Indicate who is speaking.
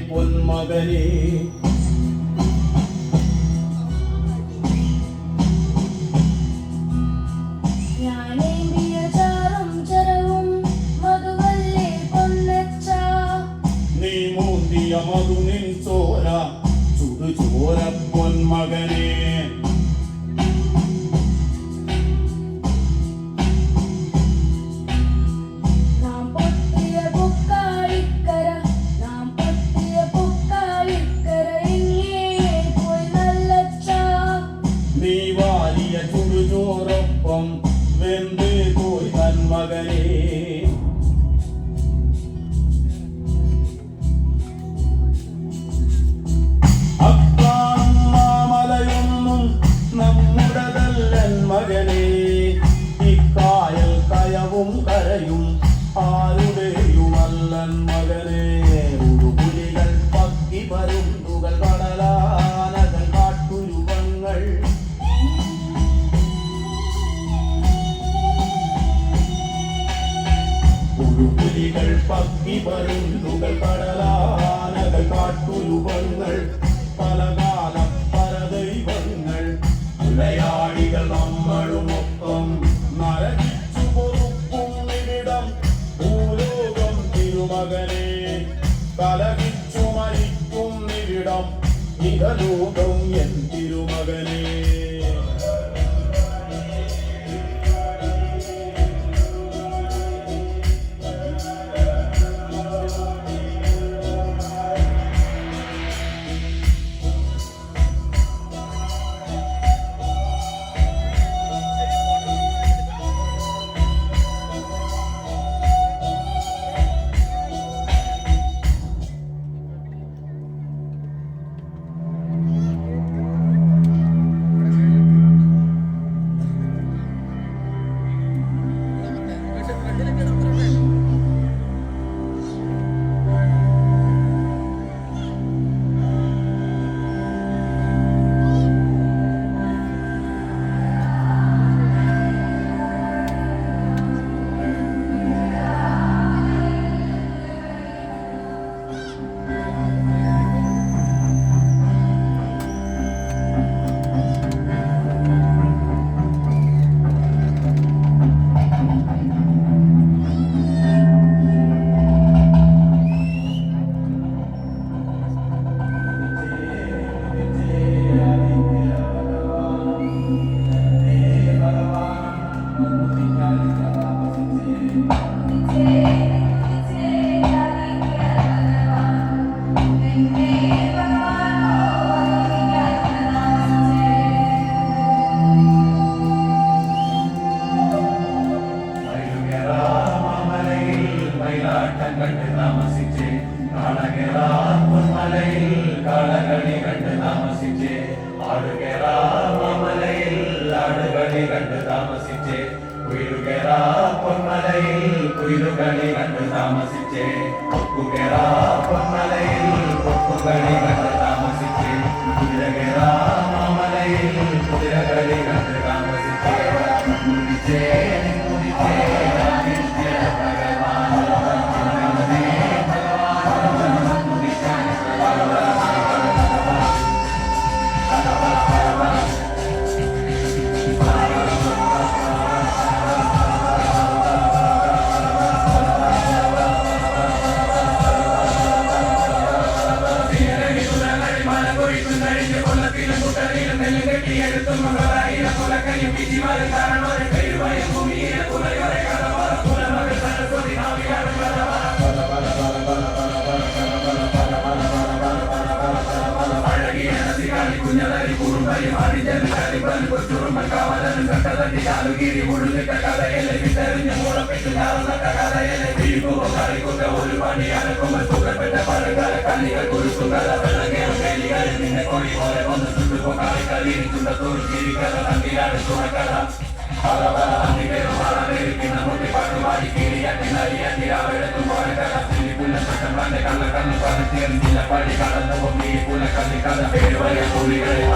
Speaker 1: മകനേ
Speaker 2: ഞാനേന്തിയ ചാറും ചരവും മധുവല്ലേ പൊന്നച്ച.
Speaker 1: നീ മൂന്തിയ മധു magari ഉടുപുലികൾ പക്കി പരുന്തുകൾ കടലാനകൾ കാട്ടുരുവങ്ങൾ പലകാല പരദൈവങ്ങൾ. മലയാളികൾ നമ്മളുമൊപ്പം നരകിച്ചു പൊറുക്കും ഇവിടം ഭൂലോകം തിരുമകനെ കലകിച്ചു മരിക്കും ഇവിടം
Speaker 3: கண்டு தாமசிச்சே காணகிறார் பொன்மலையில் காலகளி கண்டு தாமசிச்சே ஆடுகிறார் மாமலையில் ஆடுகளி கண்டு தாமசிச்சே குயிலுகிறார் பொன்மலையில் குயிலுகளி கண்டு தாமசிச்சே ஒப்புகிறார் பொன்மலையில் ஒப்புகளி கண்டு தாமசிச்சே குதிரகிறார் மாமலையில் குதிரகளி கண்டு தாமசிச்சே. കഴിഞ്ഞ് കൊല്ലത്തിലും കുട്ടറിയിലും നെല്ലും കെട്ടിയെടുത്തും മകളായിരം കൊലക്കയും വിധിമാരും കാരണവരും പേരുമായ ഭൂമിയിലെ കുലയോരെ കഥപാറ കുലമകൾ സരസ്വതി നാവികാരം കഥപാറ കുഞ്ഞതായി കുറുമ്പായി മാറിഞ്ഞാലും കാലിപ്പാലും കൊച്ചുറുമ്പൻ കാവലും കട്ടതണ്ടി കാലുകീരി മുഴുന്നിട്ട കഥയിലെ വിട്ടറിഞ്ഞ മുളപ്പിട്ട് ഞാറുന്നട്ട കഥയിലെ തിരിക്കുമ്പോൾ കറിക്കുന്ന ഒരു പണിയാണ് കുമ്പൻ പുകപ്പെട്ട പഴങ്കാല കണ്ണികൾ കുരുത്തും കഥ മൊഴി പോലെ ഒന്ന് ചുണ്ടു കൊണ്ടാടി കലിയിരിക്കുന്ന തൊഴിൽ ജീവിക്കഥ തമ്മിലാണ് തുണക്കഥ കള്ളക്കണ്ണു പറഞ്ഞ കണ്ണില്ല പഴി കടന്നു പൊങ്ങിയ പുലക്കല്ലിക്കഥ പേര് വലിയ പുലികളെ